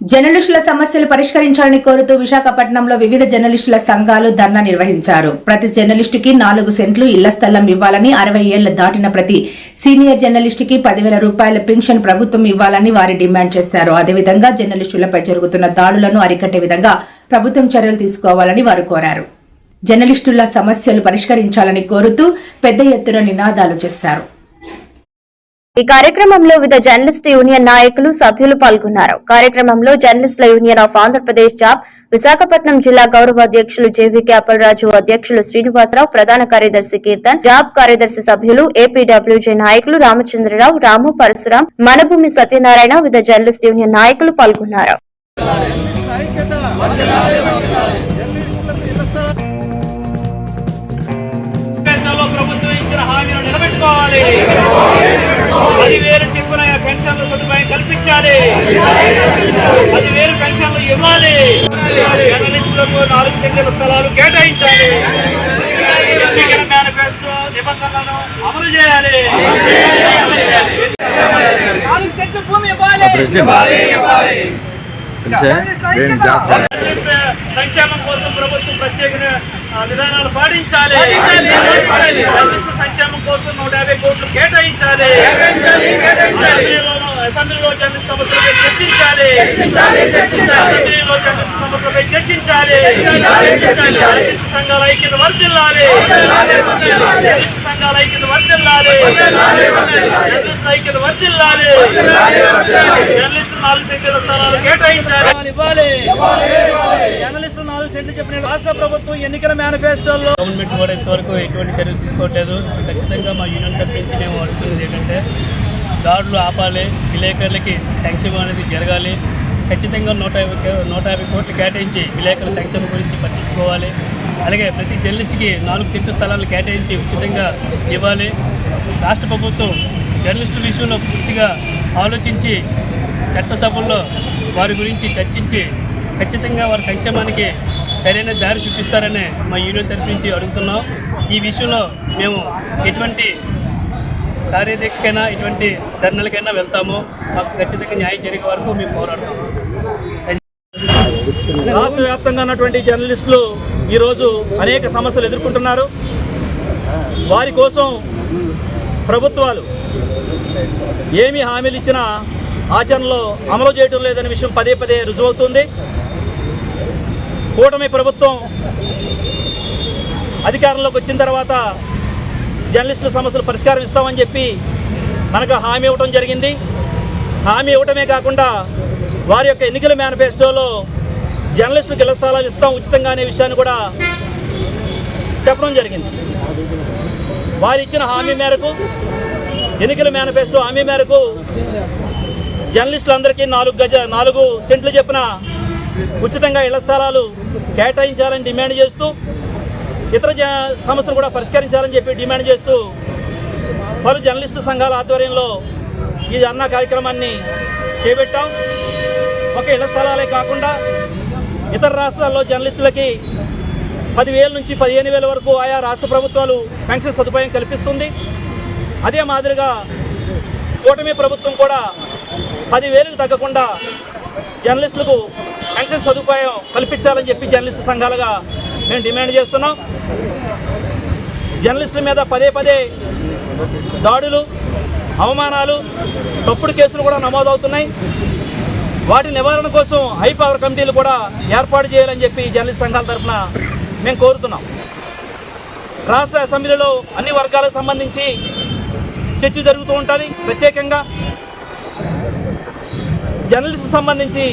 జర్నలిస్టుల సమస్యలు పరిష్కరించాలని కోరుతూ విశాఖపట్నంలో వివిధ జర్నలిస్టుల సంఘాలు ధర్నా నిర్వహించారు. ప్రతి జర్నలిస్టుకి నాలుగు సెంట్లు ఇళ్ళ స్థలం ఇవ్వాలని అరవై ఏళ్ళ దాటిన ప్రతి సీనియర్ జర్నలిస్టుకి పదివేల రూపాయల పెన్షన్ ప్రభుత్వం ఇవ్వాలని వారి డిమాండ్ చేశారు. అదేవిధంగా జర్నలిస్టులపై జరుగుతున్న దాడులను అరికట్టే విధంగా ప్రభుత్వం చర్యలు తీసుకోవాలని వారు కోరారు. జర్నలిస్టుల సమస్యలు పరిష్కరించాలని కోరుతూ పెద్ద ఎత్తున నినాదాలు చేశారు. ఈ కార్యక్రమంలో వివిధ జర్నలిస్ట్ యూనియన్ నాయకులు సభ్యులు పాల్గొన్నారు. కార్యక్రమంలో జర్నలిస్టుల యూనియన్ ఆఫ్ ఆంధ్రప్రదేశ్ జాబ్ విశాఖపట్నం జిల్లా గౌరవ అధ్యక్షులు జేవీకే అప్పలరాజు అధ్యక్షులు శ్రీనివాసరావు ప్రధాన కార్యదర్శి కీర్తన్ జాబ్ కార్యదర్శి సభ్యులు ఏపీడబ్ల్యూజే నాయకులు రామచంద్రరావు రాము పరశురాం మనభూమి సత్యనారాయణ వివిధ జర్నలిస్ట్ యూనియన్ నాయకులు పాల్గొన్నారు. ప్రభుత్వం ఇచ్చిన నిలబెట్టుకోవాలి. పదివేలు చెప్పిన పెన్షన్ల సదుపాయం కల్పించాలి. పదివేలు పెన్షన్లు ఇవ్వాలి. జర్నలిస్టులకు నాలుగు సెంట్ల స్థలాలు కేటాయించాలి. ఎన్నికల మేనిఫెస్టో నిబంధనలను అమలు చేయాలి. నాలుగు సెంట్లు భూమి ఇవ్వాలి. సంక్షేమం కోసం ప్రభుత్వం ప్రత్యేక ఆ, విధానాలు పాటించాలి. సంక్షేమం కోసం నూట యాభై కోట్లు కేటాయించాలి. అసెంబ్లీలో జర్నలిస్ట్ సమస్యలపై చర్చించాలి. అసెంబ్లీలో జర్నలిస్ట్ సమస్యలపై చర్చించాలి. సంఘాల ఐక్యత వర్ధిల్లాలి. జర్నలిస్ట్ సంఘాల ఐక్యత వర్ధిల్లాలి. జర్నలిస్ట్ ఐక్యత వర్ధిల్లాలి. జర్నలిస్ట్ నాలుగు సెంట్ల స్థలాలు కేటాయించాలి ఇవ్వాలి. జర్నలిస్టు నాలుగు సెంట్లు చెప్పిన రాష్ట్ర ప్రభుత్వం ఎన్నికల మేనిఫెస్టోలో గవర్నమెంట్ కూడా ఇంతవరకు ఎటువంటి చర్యలు తీసుకోవట్లేదు ఖచ్చితంగా మా యూనియన్ తరఫున మేము అడుగుతున్నది ఏంటంటే దాడులు ఆపాలి విలేకరులకి సంక్షేమం అనేది జరగాలి. ఖచ్చితంగా నూట యాభై నూట యాభై కోట్లు కేటాయించి విలేకరుల సంక్షేమం గురించి పట్టించుకోవాలి. అలాగే ప్రతి జర్నలిస్ట్కి నాలుగు సెంటు స్థలాలు కేటాయించి ఉచితంగా ఇవ్వాలి. రాష్ట్ర ప్రభుత్వం జర్నలిస్టుల విషయంలో పూర్తిగా ఆలోచించి చట్టసభల్లో వారి గురించి చర్చించి ఖచ్చితంగా వారి సంక్షేమానికి సరైన దారి చూపిస్తారని మా యూనియన్ తరఫు నుంచి అడుగుతున్నాం. ఈ విషయంలో మేము ఎటువంటి కార్యదీక్షకైనా ఇటువంటి ధర్నలకైనా వెళ్తాము. మాకు ఖచ్చితంగా న్యాయం జరిగే వరకు మేము పోరాడతాము. రాష్ట్ర వ్యాప్తంగా ఉన్నటువంటి జర్నలిస్టులు ఈరోజు అనేక సమస్యలు ఎదుర్కొంటున్నారు. వారి కోసం ప్రభుత్వాలు ఏమి హామీలు ఇచ్చినా ఆచరణలో అమలు చేయడం లేదనే విషయం పదే పదే రుజువవుతుంది. కూటమి ప్రభుత్వం అధికారంలోకి వచ్చిన తర్వాత జర్నలిస్టుల సమస్యలు పరిష్కారం ఇస్తామని చెప్పి మనకు హామీ ఇవ్వటం జరిగింది. హామీ ఇవ్వటమే కాకుండా వారి యొక్క ఎన్నికల మేనిఫెస్టోలో జర్నలిస్టులకు ఇళ్ళ స్థలాలు ఇస్తాం ఉచితంగా అనే విషయాన్ని కూడా చెప్పడం జరిగింది. వారు ఇచ్చిన హామీ మేరకు ఎన్నికల మేనిఫెస్టో హామీ మేరకు జర్నలిస్టులందరికీ నాలుగు గజ నాలుగు సెంట్లు చెప్పిన ఉచితంగా ఇళ్ళ స్థలాలు కేటాయించాలని డిమాండ్ చేస్తూ ఇతర జ సమస్యలు కూడా పరిష్కరించాలని చెప్పి డిమాండ్ చేస్తూ పలు జర్నలిస్టు సంఘాల ఆధ్వర్యంలో ఈ అన్న కార్యక్రమాన్ని చేపట్టాం. ఒక ఇళ్ళ స్థలాలే కాకుండా ఇతర రాష్ట్రాల్లో జర్నలిస్టులకి పదివేల నుంచి పదిహేను వేల వరకు ఆయా రాష్ట్ర ప్రభుత్వాలు పెన్షన్ సదుపాయం కల్పిస్తుంది. అదే మాదిరిగా కూటమి ప్రభుత్వం కూడా పదివేలకు తగ్గకుండా జర్నలిస్టులకు పెన్షన్ సదుపాయం కల్పించాలని చెప్పి జర్నలిస్టు సంఘాలుగా మేము డిమాండ్ చేస్తున్నాం. జర్నలిస్టుల మీద పదే పదే దాడులు అవమానాలు తప్పుడు కేసులు కూడా నమోదవుతున్నాయి. వాటి నివారణ కోసం హై పవర్ కమిటీలు కూడా ఏర్పాటు చేయాలని చెప్పి జర్నలిస్ట్ సంఘాల తరఫున మేము కోరుతున్నాం. రాష్ట్ర అసెంబ్లీలో అన్ని వర్గాలకు సంబంధించి చర్చ జరుగుతూ ఉంటుంది. ప్రత్యేకంగా జర్నలిస్ట్ సంబంధించి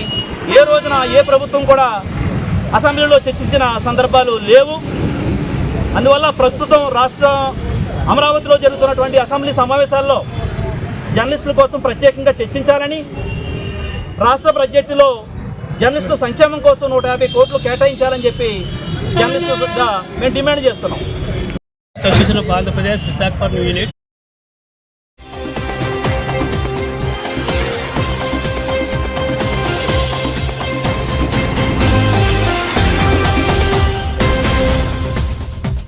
ఏ రోజున ఏ ప్రభుత్వం కూడా అసెంబ్లీలో చర్చించిన సందర్భాలు లేవు. అందువల్ల ప్రస్తుతం రాష్ట్ర అమరావతిలో జరుగుతున్నటువంటి అసెంబ్లీ సమావేశాల్లో జర్నలిస్టుల కోసం ప్రత్యేకంగా చర్చించాలని రాష్ట్ర బడ్జెట్లో జర్నలిస్టుల సంక్షేమం కోసం నూట యాభై కోట్లు కేటాయించాలని చెప్పి జర్నలిస్టులుగా మేము డిమాండ్ చేస్తున్నాం. ఆంధ్రప్రదేశ్ విశాఖపట్నం యూనిట్